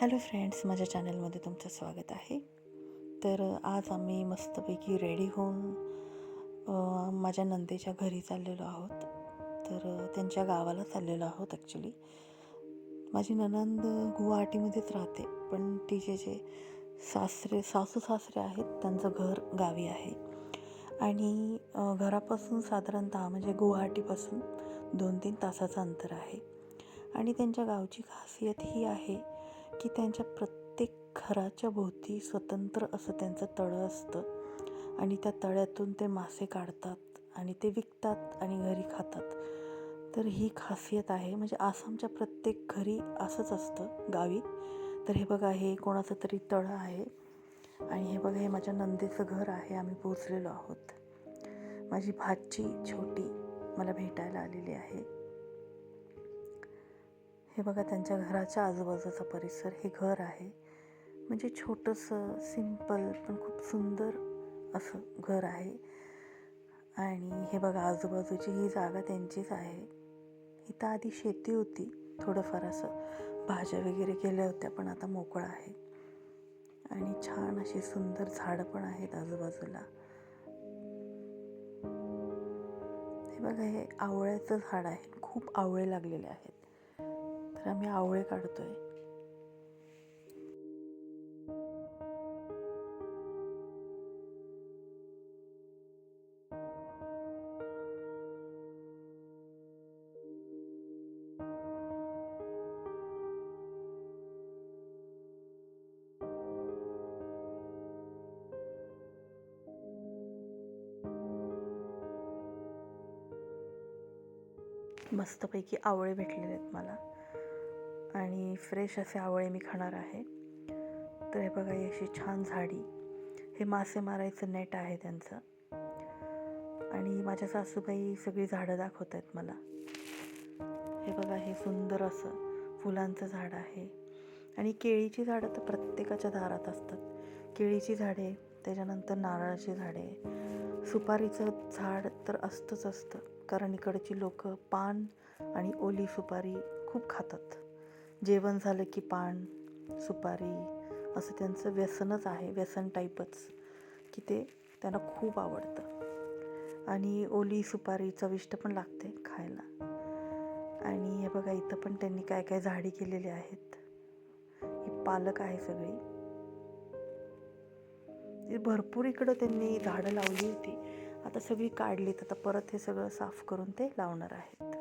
Hello friends माझ्या चॅनलमध्ये तुमचं स्वागत आहे. तर आज आम्ही मस्तपैकी रेडी होऊन माझ्या नंदेच्या घरी चाललेलो आहोत. तर त्यांच्या गावाला चाललेलो आहोत ॲक्च्युली माझी ननंद गुवाहाटीमध्येच राहते पण तिचे जे सासरे सासू सासरे आहेत त्यांचं घर गावी आहे. आणि घरापासून साधारणतः म्हणजे गुवाहाटीपासून दोन तीन तासाचं अंतर आहे. आणि त्यांच्या गावची खासियत ही आहे की त्यांच्या प्रत्येक घराच्या भोवती स्वतंत्र असं त्यांचं तळं असतं. आणि त्या तळ्यातून ते मासे काढतात आणि ते विकतात आणि घरी खातात. तर ही खासियत आहे. म्हणजे आसामच्या प्रत्येक घरी असंच असतं गावी. तर हे बघा हे कोणाचं तरी तळं आहे. आणि हे बघा हे माझ्या नंदेचं घर आहे. आम्ही पोचलेलो आहोत. माझी भाची छोटी मला भेटायला आलेली आहे. हे बघा त्यांच्या घराच्या आजूबाजूचा परिसर हे घर आहे. म्हणजे छोटंसं सिंपल पण खूप सुंदर असं घर आहे. आणि हे बघा आजूबाजूची ही जागा त्यांचीच आहे. इथं आधी शेती होती थोडंफार असं. भाज्या वगैरे केल्या होत्या पण आता मोकळं आहे. आणि छान अशी सुंदर झाडं पण आहेत आजूबाजूला. हे बघा हे आवळ्याचं झाड आहे. खूप आवळे लागलेले आहेत. तर आम्ही आवळे काढतोय. मस्तपैकी आवळे भेटलेले आहेत मला. आणि फ्रेश असे आवळे मी खाणार आहे. तर हे बघा ही अशी छान झाडी. हे मासे मारायचं नेट आहे त्यांचं. आणि माझ्या सासूबाई सगळी झाडं दाखवत आहेत मला. हे बघा हे सुंदर असं फुलांचं झाड आहे. आणि केळीची झाडं तर प्रत्येकाच्या दारात असतात. केळीची झाडे त्याच्यानंतर नारळाची झाडे. सुपारीचं झाड तर असतंच असतं. कारण इकडची लोक पान आणि ओली सुपारी खूप खातात. जेवण झालं की पान सुपारी असं त्यांचं व्यसनच आहे व्यसन टाईपच की ते त्यांना खूप आवडतं. आणि ओली सुपारी चविष्ट पण लागते खायला. आणि हे बघा इथं पण त्यांनी काय काय झाडी केलेली आहेत. ही पालक आहे सगळी. हे भरपूर इकडं त्यांनी झाडं लावली होती. आता सगळी काढलीत. आता परत हे सगळं साफ करून ते लावणार आहेत.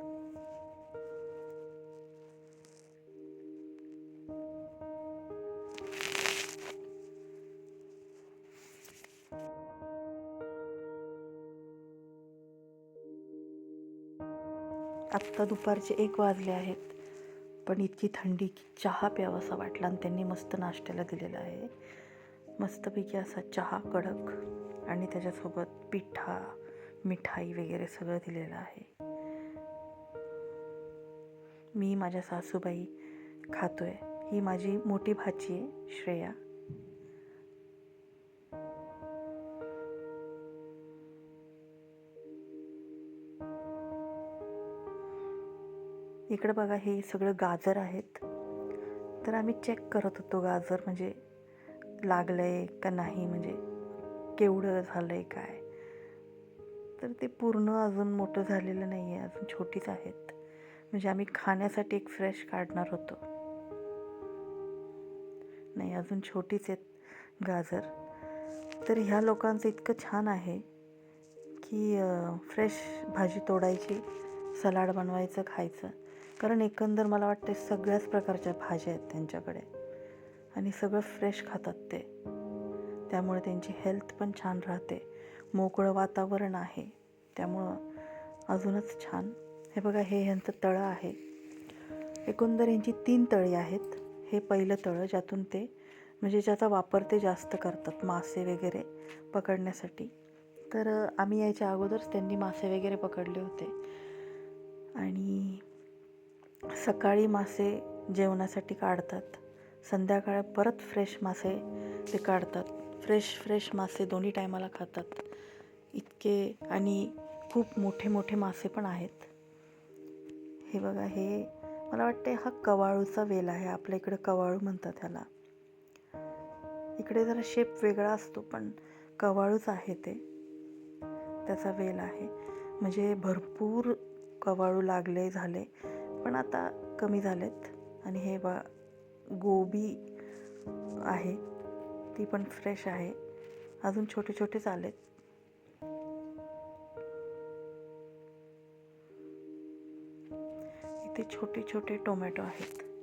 आत्ता दुपारचे एक वाजले आहेत. पण इतकी थंडी की चहा प्यावासा वाटला आणि त्यांनी मस्त नाश्त्याला दिलेला आहे. मस्तपैकी असा चहा कडक आणि त्याच्यासोबत पिठा मिठाई वगैरे सगळं दिलेलं आहे. मी माझ्या सासूबाई खातोय. ही माझी मोठी भाची आहे श्रेया. इकडं बघा हे सगळं गाजर आहेत. तर आम्ही चेक करत होतो गाजर म्हणजे लागलं आहे का नाही म्हणजे केवढं झालं आहे काय? तर ते पूर्ण अजून मोठं झालेलं नाही आहे अजून छोटीच आहेत. म्हणजे आम्ही खाण्यासाठी एक फ्रेश काढणार होतो. नाही अजून छोटीच आहेत गाजर. तर ह्या लोकांचं इतकं छान आहे की फ्रेश भाजी तोडायची सलाड बनवायचं खायचं. कारण एकंदर मला वाटते सगळ्याच प्रकारच्या भाज्या आहेत त्यांच्याकडे. आणि सगळं फ्रेश खातात ते. त्यामुळे त्यांची हेल्थ पण छान राहते. मोकळं वातावरण आहे. त्यामुळं अजूनच छान. हे बघा हे ह्यांचं तळं आहे. एकंदर यांची तीन तळी आहेत. हे पहिलं तळं ज्यातून ते म्हणजे ज्याचा वापर ते जास्त करतात मासे वगैरे पकडण्यासाठी. तर आम्ही यायच्या अगोदरच त्यांनी मासे वगैरे पकडले होते. आणि सकाळी मासे जेवणासाठी काढतात. संध्याकाळ परत फ्रेश मासे ते काढतात. फ्रेश फ्रेश मासे दोन्ही टायमाला खातात. इतके आणि खूप मोठे मोठे मासे पण आहेत. हे बघा हे मला वाटते हा कवाळूचा वेल आहे. आपल्या इकडे कवाळू म्हणतात ह्याला. इकडे जरा शेप वेगळा असतो पण कवाळूच आहे ते. त्याचा वेल आहे. म्हणजे भरपूर कवाळू लागले झाले. पण आता कमी झालेत. आणि हे बा गोबी आहे ती पण फ्रेश आहे. अजून छोटे छोटेच आलेत इथे छोटे छोटे टोमॅटो आहेत.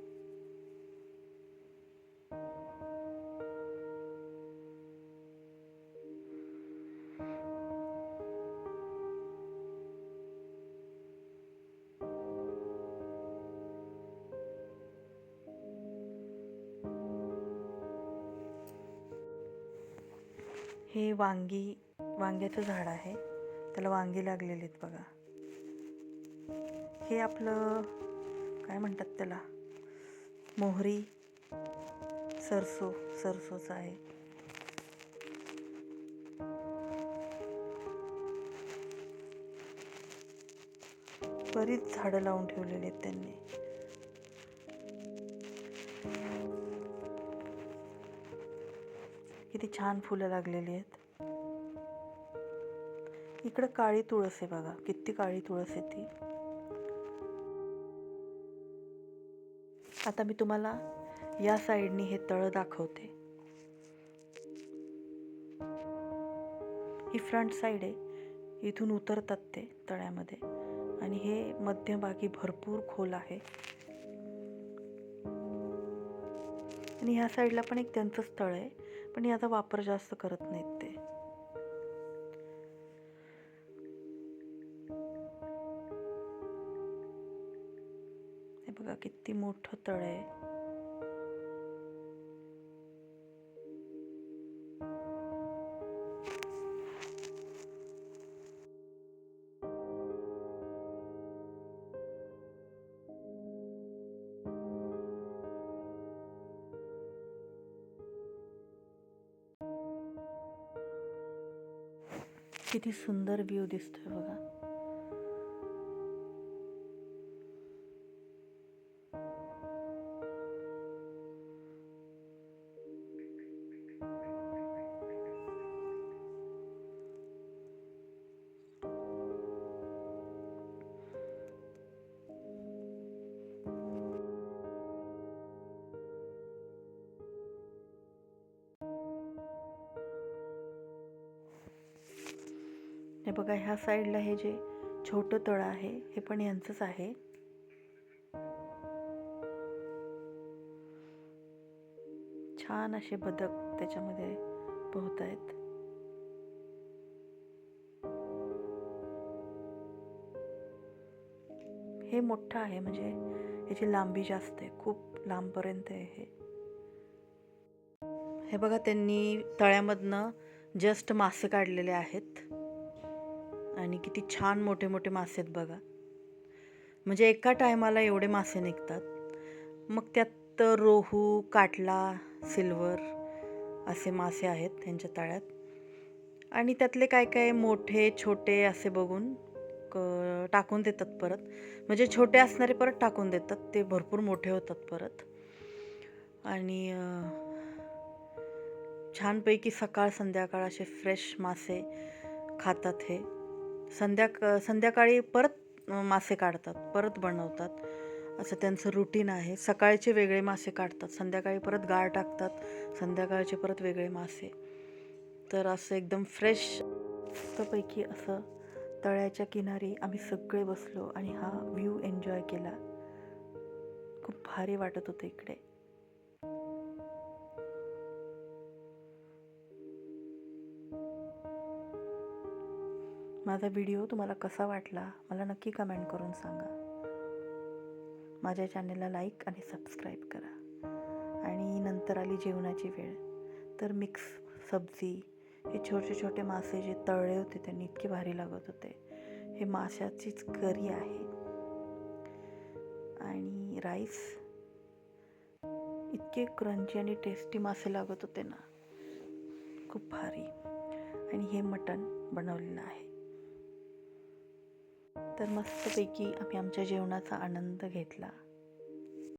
हे वांगी वांग्याचं झाड आहे. त्याला वांगी लागलेली आहेत बघा. हे आपलं काय म्हणतात त्याला? मोहरी सरसो सरसोचं आहे. बरीच झाडं लावून ठेवलेली आहेत त्यांनी. किती छान फुलं लागलेली आहेत. इकडं काळी तुळस आहे बघा किती काळी तुळस आहे ती. आता मी तुम्हाला या साईडनी हे तळं दाखवते. ही फ्रंट साईड आहे इथून उतरतात ते तळ्यामध्ये. आणि हे मध्यभागी भरपूर खोल आहे. आणि ह्या साईडला पण एक त्यांचंच तळ आहे. पण याचा वापर जास्त करत नाहीत ते. बघा किती मोठं तळ आहे. किती सुंदर व्ह्यू दिसतोय बघा. हे बघा ह्या साईडला हे जे छोटं तळं आहे हे पण यांचंच आहे. छान असे बदक त्याच्यामध्ये पोहत आहेत. हे मोठं आहे म्हणजे याची लांबी जास्त आहे खूप लांबपर्यंत आहे हे. हे बघा त्यांनी तळ्यामधनं जस्ट मासे काढलेले आहेत. आणि किती छान मोठे मोठे मासे आहेत बघा. म्हणजे एका टायमाला एवढे मासे निघतात. मग त्यात रोहू काटला सिल्वर असे मासे आहेत त्यांच्या तळ्यात. आणि त्यातले काय काय मोठे छोटे असे बघून क टाकून देतात परत. म्हणजे छोटे असणारे परत टाकून देतात. ते भरपूर मोठे होतात परत. आणि छानपैकी सकाळ संध्याकाळ असे फ्रेश मासे खातात हे. संध्याका संध्याकाळी परत मासे काढतात परत बनवतात. असं त्यांचं रुटीन आहे. सकाळचे वेगळे मासे काढतात संध्याकाळी परत गाळ टाकतात संध्याकाळचे परत वेगळे मासे. तर असं एकदम फ्रेश मस्तपैकी असं तळ्याच्या किनारी आम्ही सगळे बसलो आणि हा व्ह्यू एन्जॉय केला. खूप भारी वाटत होतं इकडे. माझा व्हिडिओ तुम्हाला कसा वाटला मला नक्की कमेंट करून सांगा. माझ्या चॅनेलला लाईक आणि सबस्क्राईब करा. आणि नंतर आली जेवणाची वेळ. तर मिक्स सब्जी हे छोटे छोटे मासे जे तळले होते त्यांनी इतके भारी लागत होते. हे माशाचीच करी आहे. आणि राईस इतके क्रंची आणि टेस्टी मासे लागत होते ना. खूप भारी. आणि हे मटण बनवलेलं आहे. तर मस्तपैकी आम्ही आमच्या जेवणाचा आनंद घेतला.